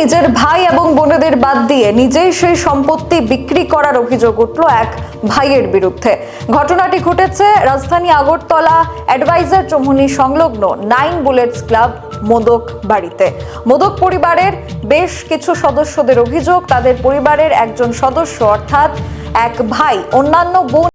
নিজের ভাই এবং বোনেদের বাদ দিয়ে নিজেই সেই সম্পত্তি বিক্রি করার অভিযোগ উঠল এক ভাইয়ের বিরুদ্ধে। ঘটনাটি ঘটেছে রাজধানী আগরতলা। অ্যাডভাইজার চৌমুহনী সংলগ্ন নাইন বুলেটস ক্লাব, মোদক বাড়িতে। মোদক পরিবারের বেশ কিছু সদস্যদের অভিযোগ, তাদের পরিবারের একজন সদস্য অর্থাৎ এক ভাই, অন্যান্য বোন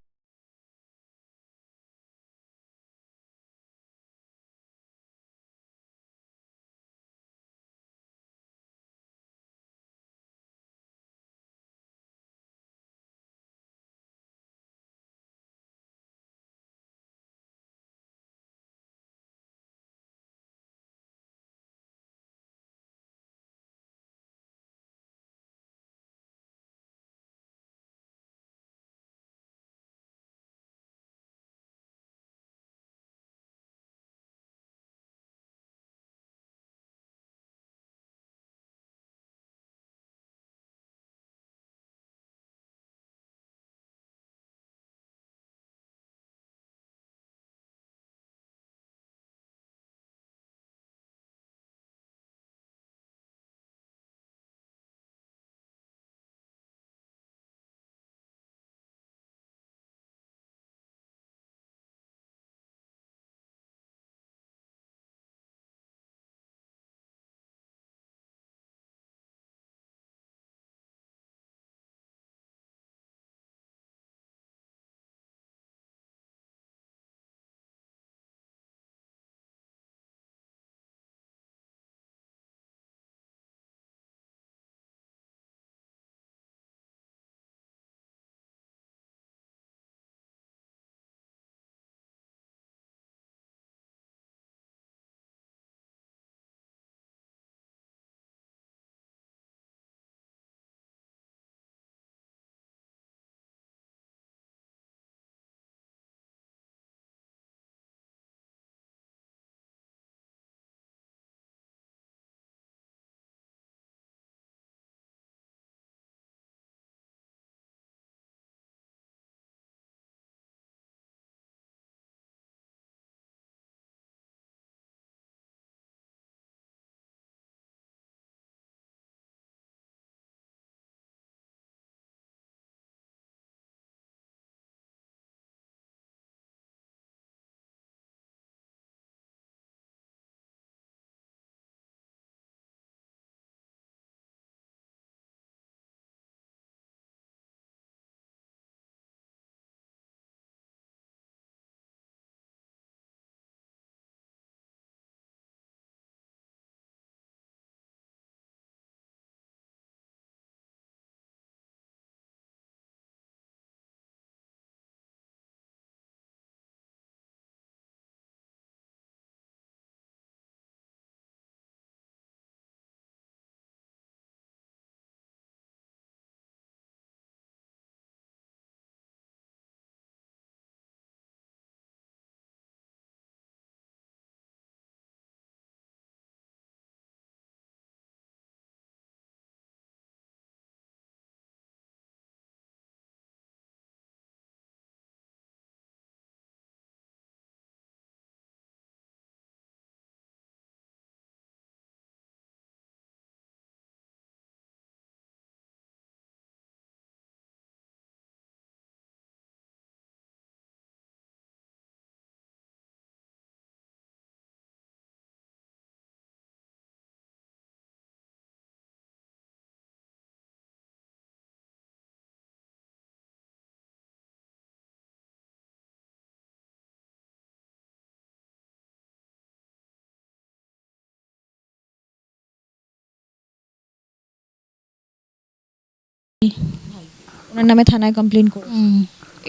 ওনার নামে থানায় কমপ্লেন করো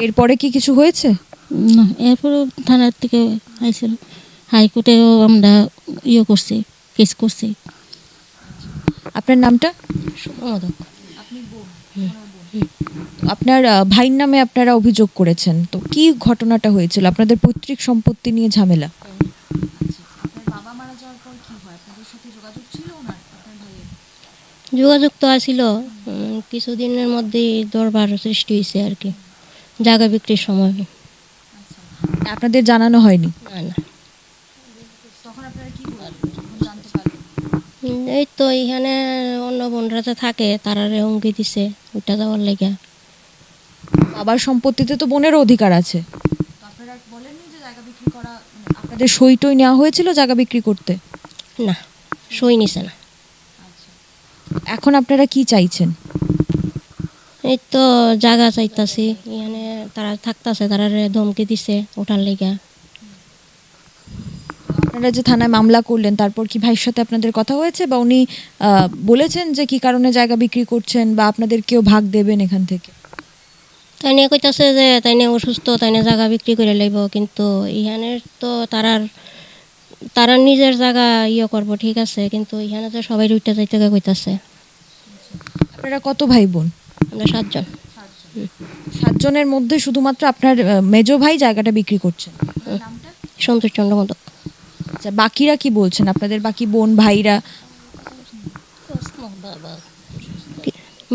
এরপরে কি কিছু হয়েছে? না এরপরও থানার থেকে আইছিল হাইকোর্টেও আমরা ইয়ে করছি কেস করছি। আপনার নামটা? মোদক আপনার ভাইয়ের নামে আপনারা অভিযোগ করেছেন। তো কি ঘটনাটা হয়েছিল? আপনাদের পৈতৃক সম্পত্তি নিয়ে ঝামেলা? যোগাযোগ তো আসিল কিছুদিনের মধ্যেই দরবার সৃষ্টি হয়েছে আর কি জায়গা বিক্রির সময়। আপনাদের জানানো হয়নি? না না। এই তো এখানে অন্য বোনরাতে থাকে তারারে হুমকি দিছে ওইটা যাওয়ার লেগে। বাবার সম্পত্তিতে তো বোনের অধিকার আছে। আপনারা বলেননি যে জায়গা বিক্রি করা মানে আপনাদের সই টই নেওয়া হয়েছিল জায়গা বিক্রি করতে? না সই নিছে না। এখন আপনারা কি চাইছেন? এই তো জায়গা চাইতাছি এখানে তারা থাকতাছে তারারে ধমকি দিছে ওঠার লেগে। আপনারা যে থানায় মামলা করলেন তারপর কি ভাইয়ের সাথে আপনাদের কথা হয়েছে? বা উনি বলেছেন যে কি কারণে জায়গা বিক্রি করছেন বা আপনাদের কেউ ভাগ দেবেন এখান থেকে? তাই নিয়ে কইতাছে যে তাই নিয়ে অসুস্থ তাই নিয়ে জায়গা বিক্রি করে লাইব কিন্তু ইহানে তো তারার তারার নিজের জায়গা ইয়ে করব ঠিক আছে কিন্তু ইহানে তো সবাই রুইটা যাইতে কইতাছে। আপনারা কত ভাই বোন? আমরা সাতজন। সাতজনের মধ্যে শুধুমাত্র আপনার মেজো ভাই জায়গাটা বিক্রি করছেন। সন্তোষ চন্দ্র মদক আচ্ছা বাকিরা কি বলছেন? আপনাদের বাকি বোন ভাইরা?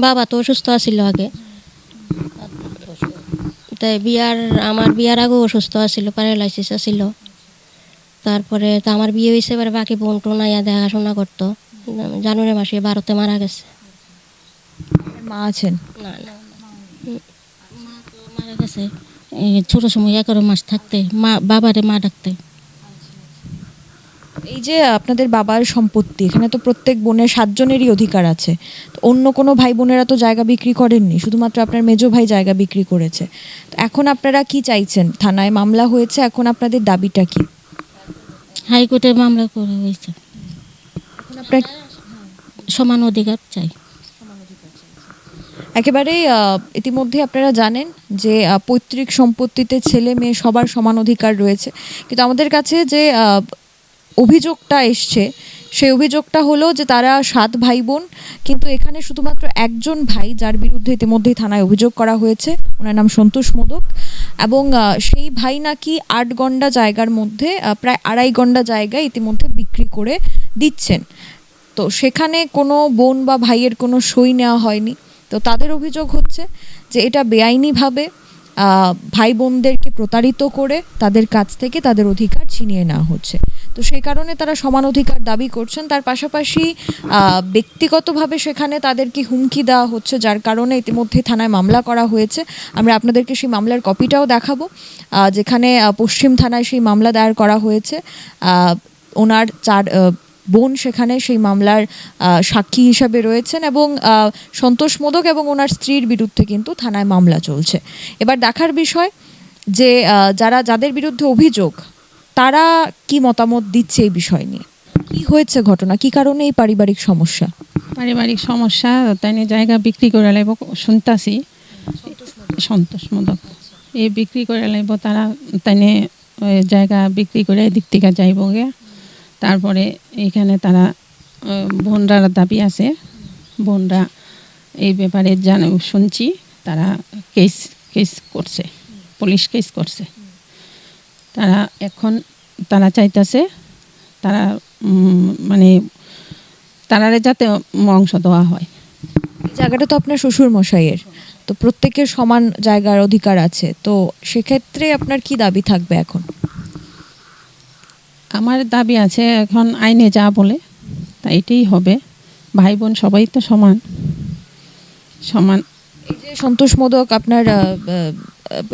বাবা তো অসুস্থ আছিল আগে। তাই বিয়ার আমার বিয়ার আগেও অসুস্থ আছিল প্যারালাইসিস আছিল। তারপরে তো আমার বিয়ে হয়েছে এবারে বাকি বোন টোন আইয়া দেখাশোনা করতো। জানুয়ারি মাসে বারোতে মারা গেছে। মা আছেন? না না। মারা গেছে এই ছোট সময় এগারো মাস থাকতে। মা বাবারে মা ডাকতে। এই যে আপনাদের বাবার সম্পত্তি এখানে তো প্রত্যেক বোনের সাতজনেরই অধিকার আছে। তো অন্য কোনো ভাই বোনেরা তো জায়গা বিক্রি করেননি শুধুমাত্র আপনার মেজো ভাই জায়গা বিক্রি করেছে। তো এখন আপনারা কি চাইছেন? থানায় মামলা হয়েছে এখন আপনাদের দাবিটা কি? হাইকোর্টে মামলা করা হয়েছে। আপনার সমান অধিকার চাই। একেবারেই আহ, ইতিমধ্যে আপনারা জানেন যে পৈতৃক সম্পত্তিতে ছেলে মেয়ে সবার সমান অধিকার রয়েছে। কিন্তু আমাদের কাছে যে অভিযোগটা এসছে সেই অভিযোগটা হলো যে তারা সাত ভাই বোন কিন্তু এখানে শুধুমাত্র একজন ভাই যার বিরুদ্ধে ইতিমধ্যেই থানায় অভিযোগ করা হয়েছে। ওনার নাম সন্তোষ মোদক। এবং সেই ভাই নাকি আট গন্ডা জায়গার মধ্যে প্রায় আড়াই গন্ডা জায়গায় ইতিমধ্যে বিক্রি করে দিচ্ছেন। তো সেখানে কোনো বোন বা ভাইয়ের কোনো সই নেওয়া হয়নি। তো তাদের অভিযোগ হচ্ছে যে এটা বেআইনিভাবে ভাই বোনদেরকে প্রতারিত করে তাদের কাছ থেকে তাদের অধিকার ছিনিয়ে নেওয়া হচ্ছে। তো সেই কারণে তারা সমান অধিকার দাবি করছেন। তার পাশাপাশি ব্যক্তিগতভাবে সেখানে তাদেরকে হুমকি দেওয়া হচ্ছে, যার কারণে ইতিমধ্যে থানায় মামলা করা হয়েছে। আমরা আপনাদেরকে সেই মামলার কপিটাও দেখাবো। যেখানে পশ্চিম থানায় সেই মামলা দায়ের করা হয়েছে। ওনার চার বোন সেখানে সেই মামলার সাক্ষী হিসাবে রয়েছেন এবং সন্তোষ মোদক এবং ওনার স্ত্রীর বিরুদ্ধে কিন্তু থানায় মামলা চলছে। এবার দেখার বিষয় যে যারা যাদের বিরুদ্ধে অভিযোগ তারা কি মতামত দিচ্ছে এই বিষয় নিয়ে? কি হয়েছে ঘটনা? কি কারণে এই পারিবারিক সমস্যা? পারিবারিক সমস্যা তাই নিয়ে জায়গা বিক্রি করে লাইব শুনতাছি। সন্তোষ মোদক। এই বিক্রি করে লাইব তারা তাই জায়গা বিক্রি করে এদিক থেকে যাইব গে তারপরে এইখানে তারা বোনরার দাবি আছে। বোনরা এই ব্যাপারে জান, শুনছি, তারা কেস কেস করছে, পুলিশ কেস করছে। তারা এখন, তারা চাইতেছে, তারা মানে তারারে যাতে অংশ দেওয়া হয়। জায়গাটা তো আপনার শ্বশুর মশাইয়ের তো প্রত্যেকের সমান জায়গার অধিকার আছে। তো সেক্ষেত্রে আপনার কি দাবি থাকবে এখন? আমার দাবি আছে এখন আইনে যা বলে তা এটাই হবে। ভাই বোন সবাই তো সমান। সমান। এই যে সন্তোষ মোদক আপনার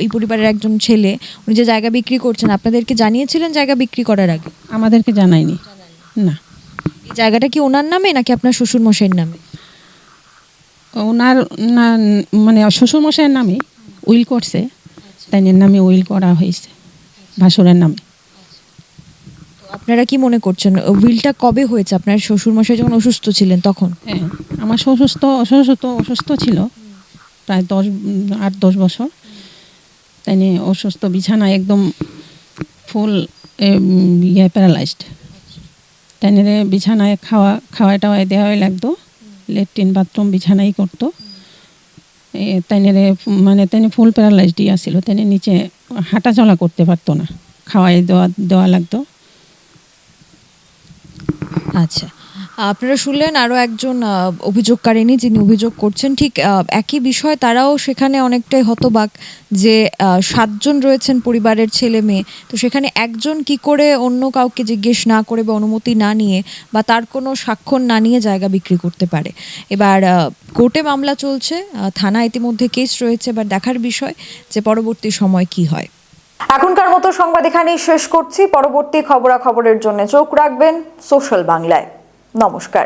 এই পরিবারের একজন ছেলে উনি যে জায়গা বিক্রি করছেন আপনাদেরকে জানিয়েছিলেন জায়গা বিক্রি করার আগে? আমাদেরকে জানায়নি। না। এই জায়গাটা কি ওনার নামে নাকি আপনার শ্বশুর মশাইয়ের নামে? ওনার না মানে শ্বশুর মশাইয়ের নামে উইল করছে। তাই নিয়ে নামে উইল করা হয়েছে। ভাসুরের নামে। আপনারা কি মনে করছেন উইলটা কবে হয়েছে? আপনার শ্বশুর মশাই যখন অসুস্থ ছিলেন, তখন? হ্যাঁ আমার অসুস্থ অসুস্থ অসুস্থ ছিল, প্রায় দশ আট, দশ বছর। তাই নিয়ে অসুস্থ বিছানা একদম ফুল ইয়ে প্যারালাইজড। তাই নিয়ে বিছানায় খাওয়া খাওয়া টাওয়ায় দেওয়াই লাগতো। লেট্রিন বাথরুম বিছানাই করতো। তাই নিয়ে মানে তাই ফুল প্যারালাইজডই আসছিল তাই নিচে হাঁটা চলা করতে পারতো না। খাওয়াই দেওয়া দেওয়া লাগতো। আচ্ছা। আপনারা শুনলেন আরও একজন আহ, অভিযোগকারিনী যিনি অভিযোগ করছেন। ঠিক একই বিষয় তারাও সেখানে অনেকটাই হতবাক যে সাতজন রয়েছেন পরিবারের ছেলে মেয়ে। তো সেখানে একজন কি করে অন্য কাউকে জিজ্ঞেস না করে বা অনুমতি না নিয়ে বা তার কোনো স্বাক্ষর না নিয়ে জায়গা বিক্রি করতে পারে? এবার কোর্টে মামলা চলছে থানা ইতিমধ্যে কেস রয়েছে এবার দেখার বিষয় যে পরবর্তী সময় কি হয়। এখনকার মতো সংবাদ এখানেই শেষ করছি। পরবর্তী খবরাখবরের জন্য চোখ রাখবেন সোশ্যাল বাংলায়। নমস্কার।